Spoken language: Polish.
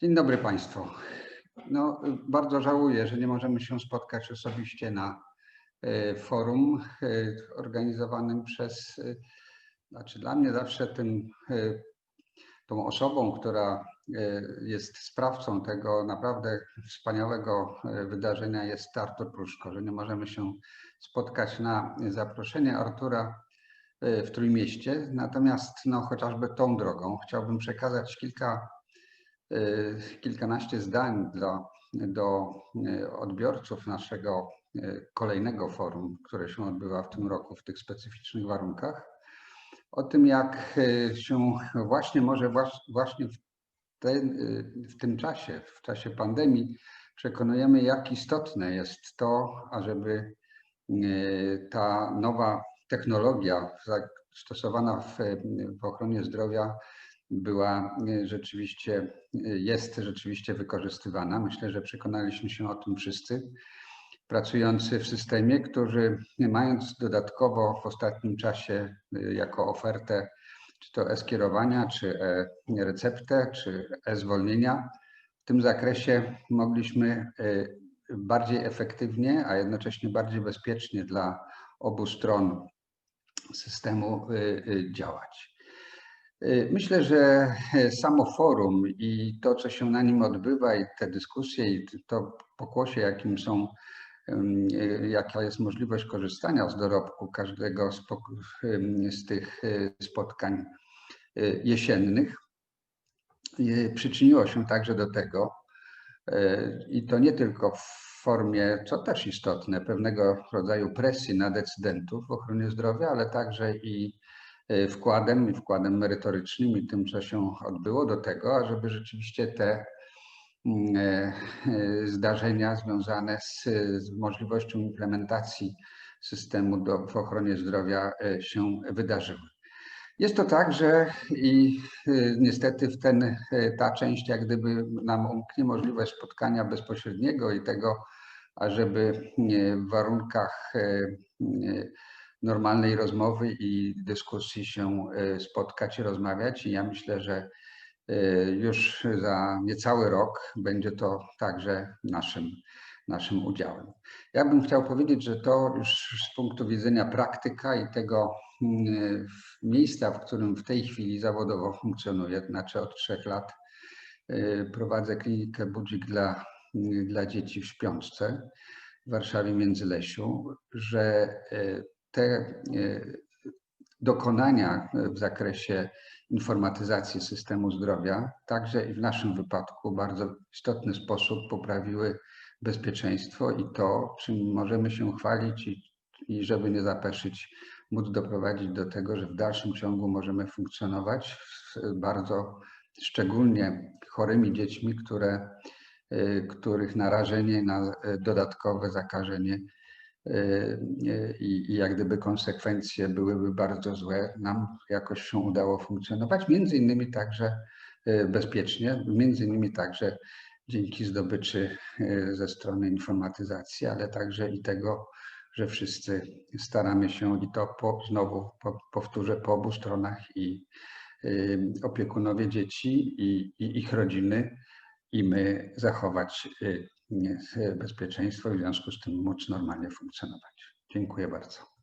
Dzień dobry Państwu. No, bardzo żałuję, że nie możemy się spotkać osobiście na e, forum e, organizowanym przez, e, znaczy dla mnie zawsze tym, tą osobą, która jest sprawcą tego naprawdę wspaniałego wydarzenia jest Artur Pruszko, że nie możemy się spotkać na zaproszenie Artura w Trójmieście. Natomiast no, chociażby tą drogą chciałbym przekazać kilka kilkanaście zdań dla, do y, odbiorców naszego y, kolejnego forum, które się odbywa w tym roku w tych specyficznych warunkach, o tym, jak się właśnie może właśnie w, te, w tym czasie, w czasie pandemii, przekonujemy, jak istotne jest to, ażeby ta nowa technologia stosowana w, w ochronie zdrowia była e, rzeczywiście, e, jest rzeczywiście wykorzystywana. Myślę, że przekonaliśmy się o tym wszyscy pracujący w systemie, którzy mając dodatkowo w ostatnim czasie e, jako ofertę czy to e-skierowania, czy e-receptę, czy e-zwolnienia, w tym zakresie mogliśmy bardziej efektywnie, a jednocześnie bardziej bezpiecznie dla obu stron systemu działać. Y, myślę, że e, samo forum i to, co się na nim odbywa, i te dyskusje, i to pokłosie, jakim są, y, jaka jest możliwość korzystania z dorobku każdego z, z tych y, spotkań jesiennych, przyczyniło się także do tego, i to nie tylko w formie, co też istotne, pewnego rodzaju presji na decydentów w ochronie zdrowia, ale także i E, wkładem i wkładem merytorycznym i tym, co się odbyło do tego, ażeby rzeczywiście te mm, e, e, zdarzenia związane z, z możliwością implementacji systemu do, w ochronie zdrowia się wydarzyły. Jest to tak, że i niestety w ten, ta część jak gdyby nam umknie możliwość spotkania bezpośredniego i tego, ażeby w warunkach normalnej rozmowy i dyskusji się e, spotkać i rozmawiać. I ja myślę, że e, już za niecały rok będzie to także naszym, naszym udziałem. Ja bym chciał powiedzieć, że to już z punktu widzenia praktyka i tego mm, miejsca, w którym w tej chwili zawodowo funkcjonuję, znaczy od trzech lat e, prowadzę klinikę Budzik dla, dla dzieci w Śpiączce w Warszawie Międzylesiu, że te e, dokonania w zakresie informatyzacji systemu zdrowia, także i w naszym wypadku bardzo istotny sposób poprawiły bezpieczeństwo i to, czym możemy się chwalić i, i żeby nie zapeszyć, móc doprowadzić do tego, że w dalszym ciągu możemy funkcjonować bardzo szczególnie chorymi dziećmi, które, e, których narażenie na e, dodatkowe zakażenie i, i jak gdyby konsekwencje byłyby bardzo złe, nam jakoś się udało funkcjonować, między innymi także e, bezpiecznie, między innymi także dzięki zdobyczy ze strony informatyzacji, ale także i tego, że wszyscy staramy się i to po, znowu po, powtórzę po obu stronach i e, opiekunowie dzieci i, i ich rodziny i my zachować bezpieczeństwo i w związku z tym móc normalnie funkcjonować. Dziękuję bardzo.